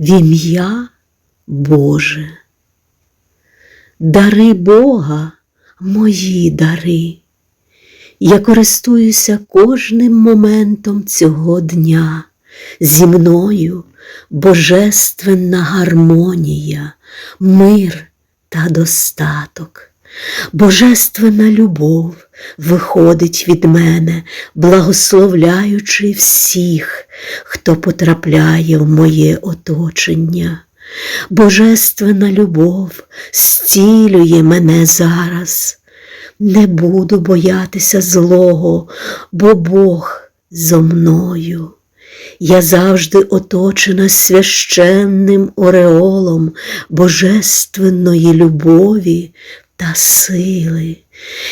в ім'я Боже. Дари Бога, мої дари. Я користуюся кожним моментом цього дня. Зі мною божественна гармонія, мир та достаток. Божественна любов виходить від мене, благословляючи всіх, хто потрапляє в моє оточення. Божественна любов зцілює мене зараз. Не буду боятися злого, бо Бог зо мною. Я завжди оточена священним ореолом божественної любові та сили.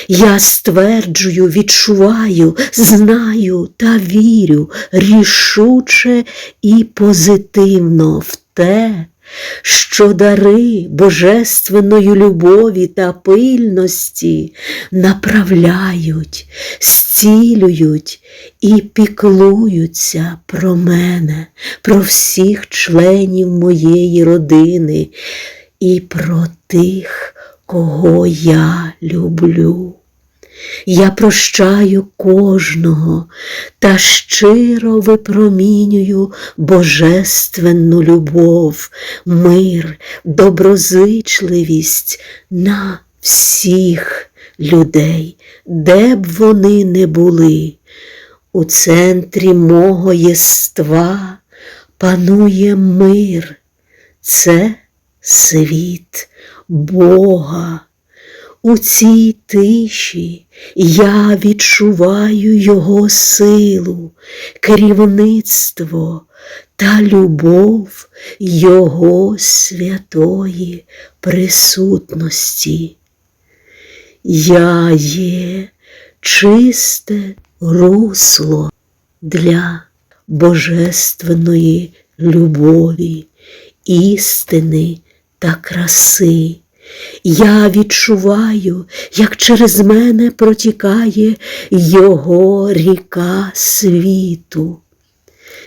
Я стверджую, відчуваю, знаю та вірю рішуче і позитивно в те, що дари божественної любові та пильності направляють, зцілюють і піклуються про мене, про всіх членів моєї родини і про тих, кого я люблю. Я прощаю кожного та щиро випромінюю божественну любов, мир, доброзичливість на всіх людей, де б вони не були. У центрі мого єства панує мир. Це світ Бога. У цій тиші я відчуваю Його силу, керівництво та любов Його святої присутності. Я є чисте русло для божественної любові, істини та краси. Я відчуваю, як через мене протікає Його ріка світу.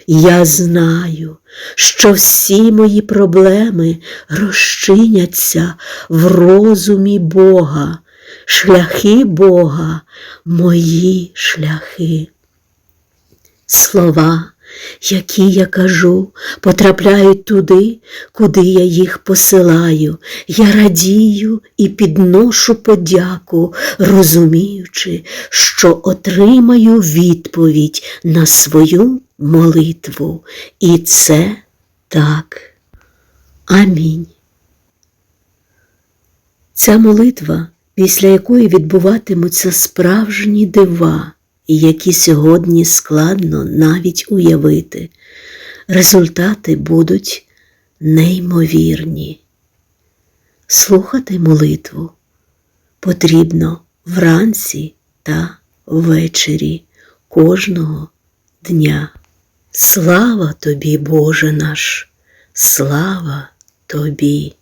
Я знаю, що всі мої проблеми розчиняться в розумі Бога, шляхи Бога, мої шляхи. Слова, які я кажу, потрапляють туди, куди я їх посилаю. Я радію і підношу подяку, розуміючи, що отримаю відповідь на свою молитву. І це так. Амінь. Ця молитва, після якої відбуватимуться справжні дива, які сьогодні складно навіть уявити, результати будуть неймовірні. Слухати молитву потрібно вранці та ввечері кожного дня. Слава тобі, Боже наш, слава тобі!